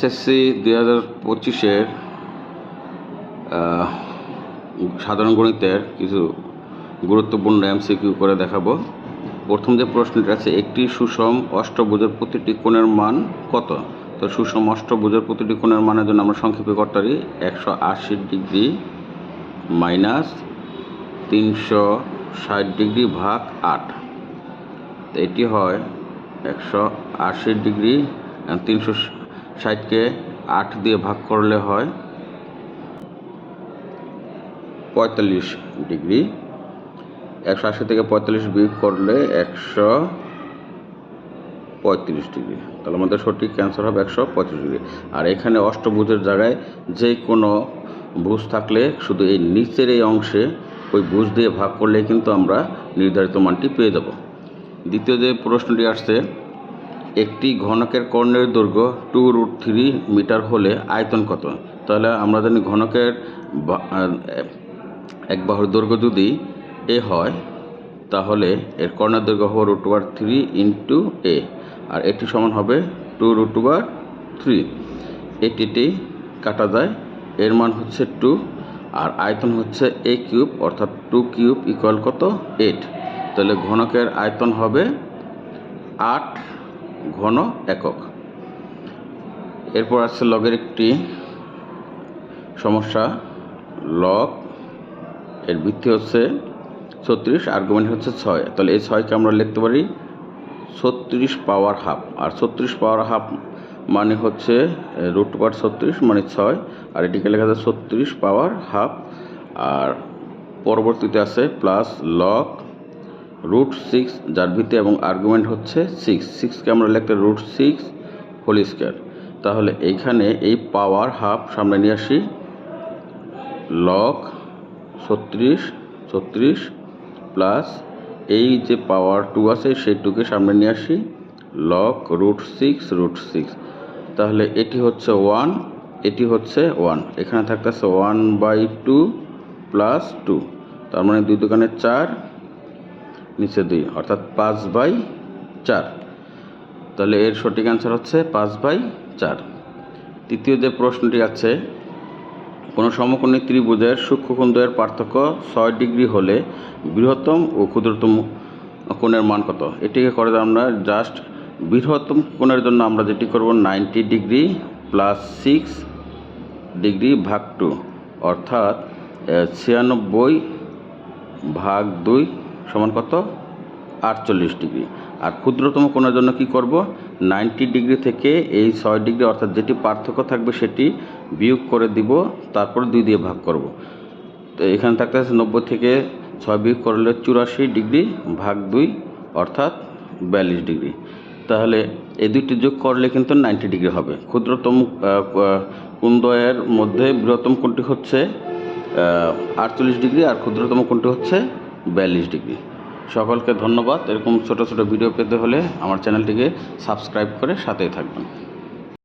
HSC দুই হাজার পঁচিশের সাধারণ গণিতের কিছু গুরুত্বপূর্ণ এমসিকিউ করে দেখাবো। প্রথম যে প্রশ্নটি আছে, একটি সুষম অষ্টভুজের প্রতিটি কোণের মান কত? তো সুষম অষ্টভুজের প্রতিটি কোণের মানের জন্য আমরা সংক্ষেপে পারি একশো আশি ডিগ্রি মাইনাস তিনশো ষাট ডিগ্রি ভাগ আট। এটি হয় একশো আশি ডিগ্রি তিনশো ষাটকে আট দিয়ে ভাগ করলে হয় পঁয়তাল্লিশ ডিগ্রি। একশো আশি থেকে পঁয়তাল্লিশ বিয়োগ করলে একশো পঁয়ত্রিশ ডিগ্রি। তাহলে আমাদের সঠিক ক্যান্সার হবে একশো পঁয়ত্রিশ ডিগ্রি। আর এখানে অষ্টভুজের জায়গায় যে কোনো ভুজ থাকলে শুধু এই নিচের এই অংশে ওই ভুজ দিয়ে ভাগ করলেই কিন্তু আমরা নির্ধারিত মানটি পেয়ে যাব। দ্বিতীয় যে প্রশ্নটি আসছে একটি ঘনকের কর্ণের দৈর্ঘ্য টু রুট থ্রি মিটার হলে আয়তন কত? তাহলে আমরা জানি ঘনকের এক বাহুর দৈর্ঘ্য যদি এ হয়, তাহলে এর কর্ণের দৈর্ঘ্য হবে root over three into a আর এটি সমান হবে টু রুট ওভার থ্রি এটিটি কাটা যায়, এর মান হচ্ছে টু আর আয়তন হচ্ছে এ কিউব অর্থাৎ টু কিউব ইকুয়াল কত? এইট তাহলে ঘনকের আয়তন হবে আট ঘন একক। এরপর আছে লগের একটি সমস্যা। লগ এর ভিত্তি হচ্ছে ছত্রিশ আর্গুমেন্ট হচ্ছে ছয়। তাহলে এই ছয়কে আমরা লিখতে পারি ছত্রিশ পাওয়ার হাফ আর ছত্রিশ পাওয়ার হাফ মানে হচ্ছে রুট পাওয়ার ছত্রিশ মানে ছয়। আর এটিকে লেখা যায় ছত্রিশ পাওয়ার হাফ আর পরবর্তীতে আছে প্লাস লগ রুট সিক্স যার ভিত্তি এবং আর্গুমেন্ট হচ্ছে সিক্স সিক্সকে আমরা লিখতে রুট সিক্স হোল স্কোয়ার তাহলে এইখানে এই পাওয়ার হাফ সামনে নিয়ে আসি। লক ছত্রিশ ছত্রিশ প্লাস এই যে পাওয়ার টু আছে, সেই টুকে সামনে নিয়ে আসি। লক রুট সিক্স রুট সিক্স তাহলে এটি হচ্ছে ওয়ান এটি হচ্ছে ওয়ান এখানে থাকতেছে one by two plus two তার মানে দুই দোকানে চার নিচে দুই, অর্থাৎ পাঁচ বাই চার। তাহলে এর সঠিক অ্যান্সার হচ্ছে পাঁচ বাই চার। তৃতীয় যে প্রশ্নটি আছে, কোনো সমকোণী ত্রিভুজের সূক্ষ্মখণ্ডের পার্থক্য ছয় ডিগ্রি হলে বৃহত্তম ও ক্ষুদ্রতম কোণের মান কত? এটিকে করে আমরা জাস্ট বৃহত্তম কোণের জন্য আমরা যেটি করব, ninety degree plus six degree ভাগ টু অর্থাৎ ছিয়ানব্বই ভাগ দুই সমান কত? আটচল্লিশ ডিগ্রি। আর ক্ষুদ্রতম কোণের জন্য কি করব? নাইনটি ডিগ্রি থেকে এই ছয় ডিগ্রি, অর্থাৎ যেটি পার্থক্য থাকবে সেটি বিয়োগ করে দিব, তারপর দুই দিয়ে ভাগ করব। তো এখানে থাকতে আছে নব্বই থেকে ছয় বিয়োগ করলে চুরাশি ডিগ্রি ভাগ দুই, অর্থাৎ বিয়াল্লিশ ডিগ্রি। তাহলে এই দুইটি যোগ করলে কিন্তু নাইনটি ডিগ্রি হবে। ক্ষুদ্রতম কুন্দয়ের মধ্যে বৃহত্তম কোণটি হচ্ছে আটচল্লিশ ডিগ্রি, আর ক্ষুদ্রতম কোণটি হচ্ছে বিয়াল্লিশ ডিগ্রি। সকলকে ধন্যবাদ। এরকম ছোট ছোট ভিডিও পেতে হলে আমার চ্যানেলটিকে সাবস্ক্রাইব করে সাথেই থাকবেন।